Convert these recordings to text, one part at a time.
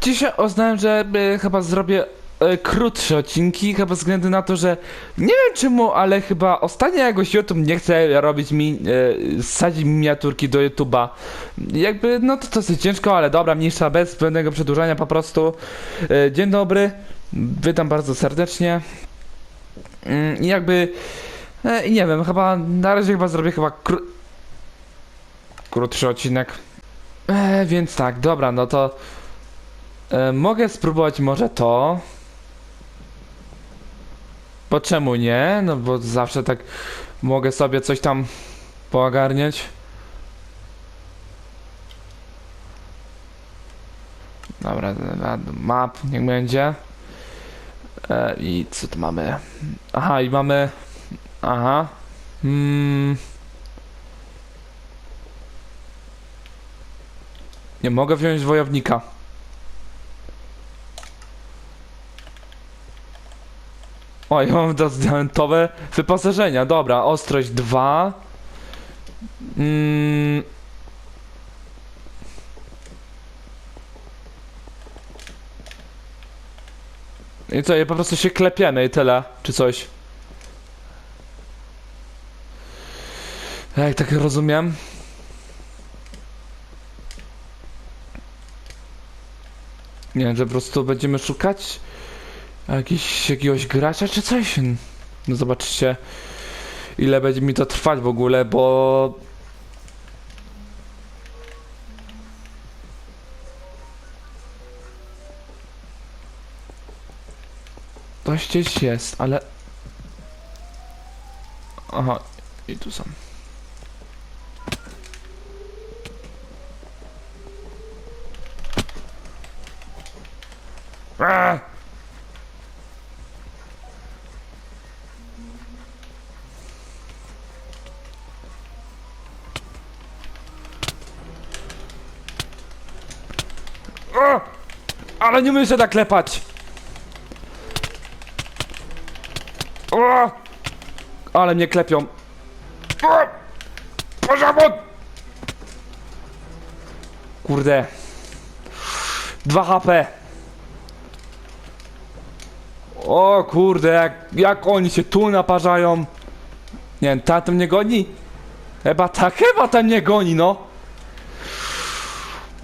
dzisiaj uznałem, że e, chyba zrobię e, krótsze odcinki, chyba ze względu na to, że nie wiem czemu, ale chyba ostatnio jakoś YouTube nie chce robić mi, e, sadzić miniaturki do YouTube'a. Jakby, no to dosyć ciężko, ale dobra, mniejsza, bez zbędnego przedłużania po prostu. E, dzień dobry, witam bardzo serdecznie. Mm, I jakby, e, nie wiem, chyba, na razie chyba zrobię chyba kró... krótszy odcinek. E, więc tak, dobra, no to e, mogę spróbować może to. Bo czemu nie? No bo zawsze tak mogę sobie coś tam poogarniać. Dobra, map, niech będzie. E, I co tu mamy? Aha, i mamy... Aha. Hmm. Nie mogę wziąć wojownika. O, ja mam diamentowe wyposażenia. Dobra, ostrość 2. Mm. I co, i po prostu się klepiemy i tyle, czy coś. Jak tak rozumiem. Nie że po prostu będziemy szukać jakiś, jakiegoś gracza czy coś. No zobaczcie ile będzie mi to trwać w ogóle, bo... Coś gdzieś jest, ale... Aha, i tu są. Ale nie się tak klepać! O! Ale mnie klepią. O! Pozawód! Kurde. 2 HP. O kurde, jak, jak oni się tu naparzają. Nie wiem, ta to mnie goni? Chyba tak, chyba ten mnie goni, no.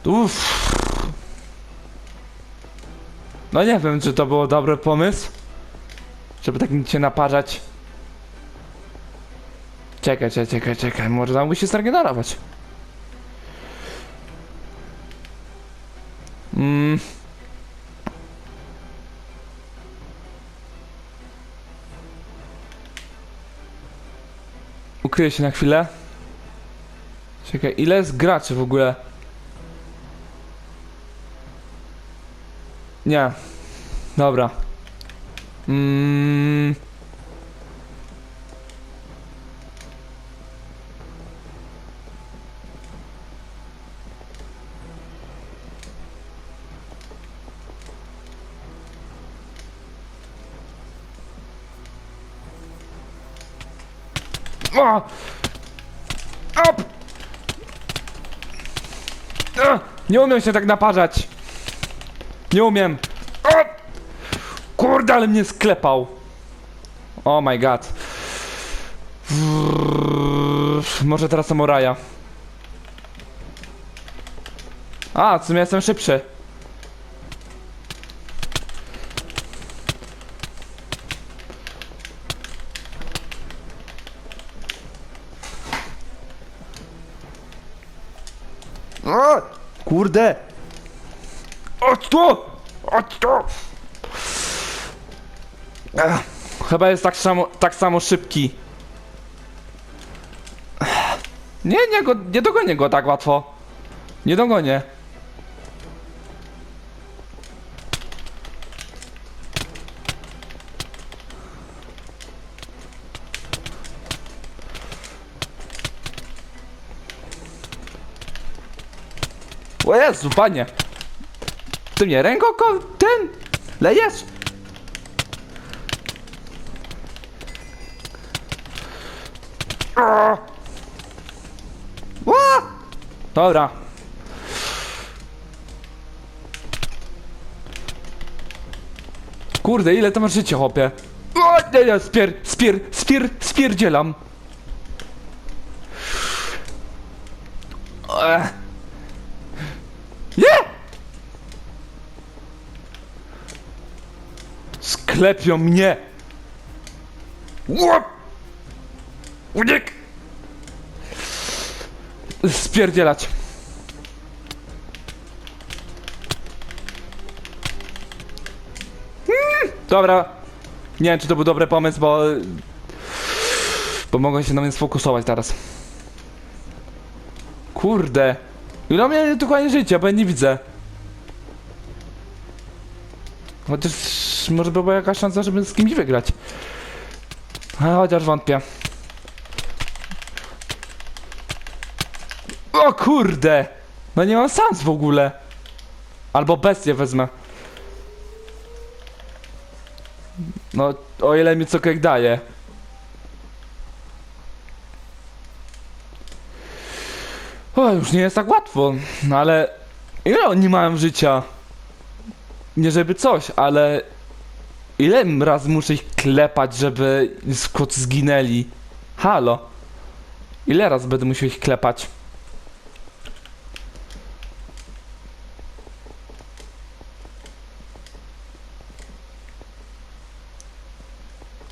Uff. No nie wiem, czy to było dobry pomysł. Żeby tak się naparzać. Czekaj, czekaj, czekaj, czekaj. Może nam się zregenerować. Mm. Ukryję się na chwilę. Czekaj, ile jest graczy w ogóle? Nie. Dobra. Mm. O! Op! Nie umiem się tak naparzać. Nie umiem. O! Kurde, ale mnie sklepał. Oh my god. Wrrr, Może teraz samuraja. A, w sumie jestem szybszy. Kurde. Tu! Chodź tu! Ech, Chyba jest tak samo, tak samo szybki. Ech, Nie, nie, go, nie dogonię go tak łatwo. Nie dogonię. O Jezu, panie! Ty mnie ręką ten lejesz? Ła! Dobra. Kurde, ile to masz życia, chłopie? Nie, nie, spier, spier, spier, spierdzielam. Ech. Nie! Sklepią mnie! Łop! Unik! Spierdzielać. Dobra. Nie wiem, czy to był dobry pomysł, bo... Bo mogą się na mnie sfokusować teraz. Kurde. Ile mnie dokładnie życia, bo ja nie widzę. Chociaż może by była jakaś szansa, żeby z kimś wygrać. A chociaż wątpię. O kurde! No nie mam szans w ogóle. Albo bestię wezmę. No, o ile mi cokolwiek daje. O, już nie jest tak łatwo. No ale... Ile oni mają życia? Nie żeby coś, ale... Ile razy muszę ich klepać, żeby skot zginęli? Halo? Ile razy będę musiał ich klepać?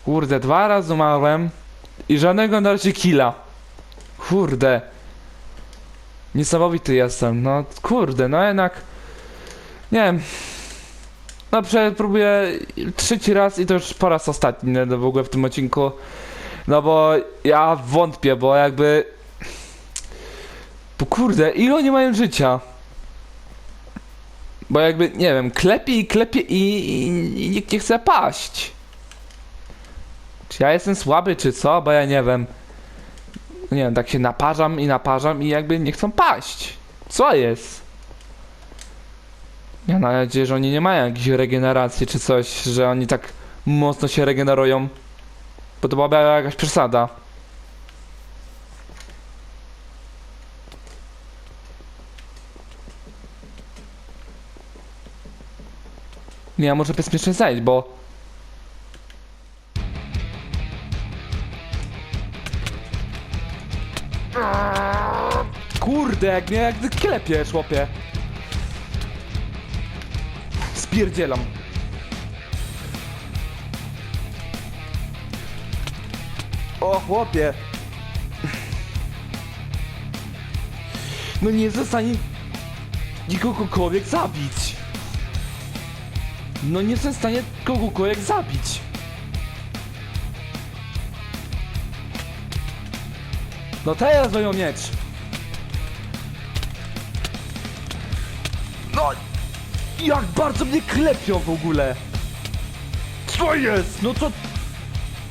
Kurde, dwa razy umarłem i żadnego na razie killa. Kurde. Niesamowity jestem, no kurde, no jednak... Nie wiem. No próbuję trzeci raz i to już po raz ostatni no, w ogóle w tym odcinku. No bo ja wątpię, bo jakby... Bo kurde, ile oni mają życia? Bo jakby, nie wiem, klepie i klepie i, i, i nikt nie chce paść. Czy ja jestem słaby, czy co? Bo ja nie wiem. Nie wiem, tak się naparzam i naparzam i jakby nie chcą paść. Co jest? Ja mam nadzieję, że oni nie mają jakiejś regeneracji czy coś, że oni tak mocno się regenerują. Bo to byłaby jakaś przesada. Nie, ja muszę bezpiecznie zejść, bo... Kurde, jak mnie jak klepie, chłopie. Spierdzielam. O, chłopie. No nie zostanie nikogokolwiek zabić. No nie jestem w stanie kogokolwiek zabić. No teraz mają miecz. Jak bardzo mnie klepią w ogóle. Co jest? No co?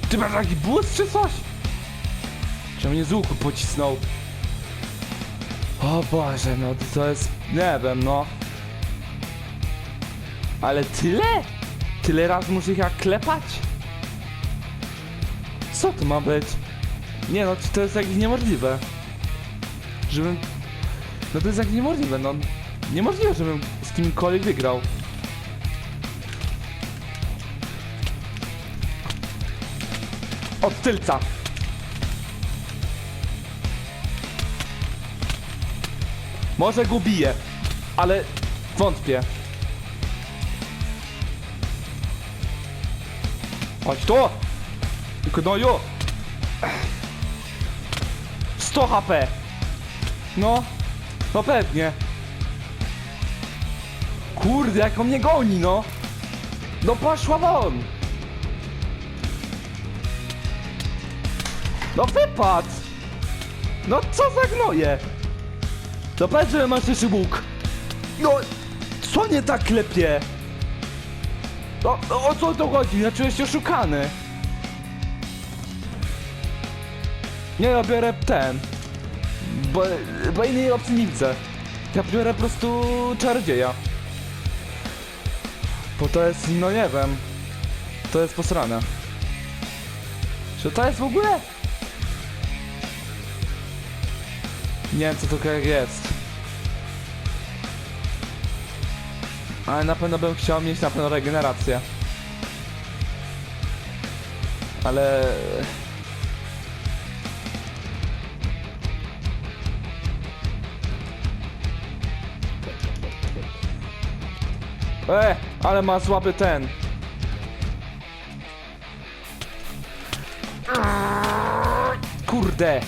Ty masz jakiś błys czy coś? Czy mnie z łuku pocisnął? O Boże, no to- jest... Nie wiem, no. Ale tyle? Tyle razy muszę ich jak klepać? Co to ma być? Nie no, to jest jakieś niemożliwe. Żebym... No to jest jakieś niemożliwe, no. Niemożliwe, żebym z kimkolwiek wygrał. Od tylca. Może go biję, ale wątpię. Chodź tu! Gnoju! 100 HP! No, no pewnie. Kurde, jak on mnie goni, no! No poszła won! No wypadł! No co za gnoje! To powiedz, że masz jeszcze łuk. No, co nie tak klepie? No, no o co to chodzi? Ja czuję się oszukany. Nie, ja biorę ten. Bo, bo innej opcji nie widzę. Ja biorę po prostu czarodzieja. Bo to jest, no nie wiem. To jest posrane. Czy to jest w ogóle? Nie wiem co to jak jest. Ale na pewno bym chciał mieć na pewno regenerację. Ale... E, ale ma słaby ten. Kurde.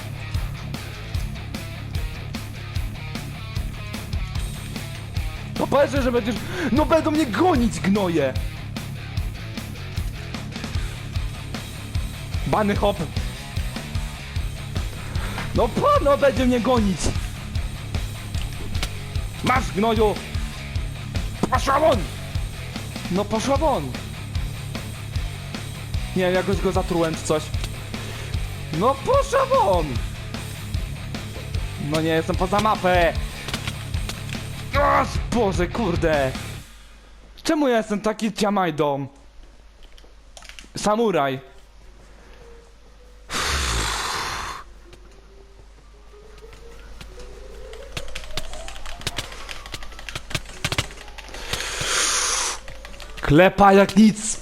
No powiedz, że będziesz... No będą mnie gonić, gnoje! Bany hop! No pano będzie mnie gonić! Masz, gnoju! Poszła won! No poszła won! Nie wiem, jakoś go zatrułem czy coś. No poszła won! No nie, jestem poza mapę! O, Boże, kurde! Czemu ja jestem taki ciamajdą? Samuraj! Klepa jak nic!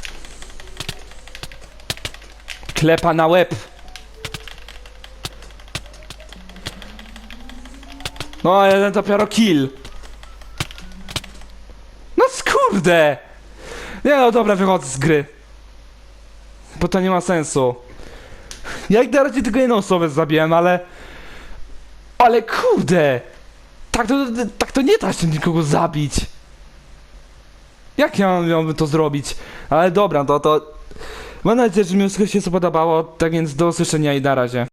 Klepa na łeb! No, jeden dopiero kill! No skurde! Nie no dobra, wychodzę z gry. Bo to nie ma sensu. Ja jak na razie tylko jedną osobę zabiłem, ale... Ale kurde! Tak to, tak to nie da się nikogo zabić. Jak ja miałbym to zrobić? Ale dobra, to to... Mam nadzieję, że mi wszystko się spodobało, tak więc do usłyszenia i na razie.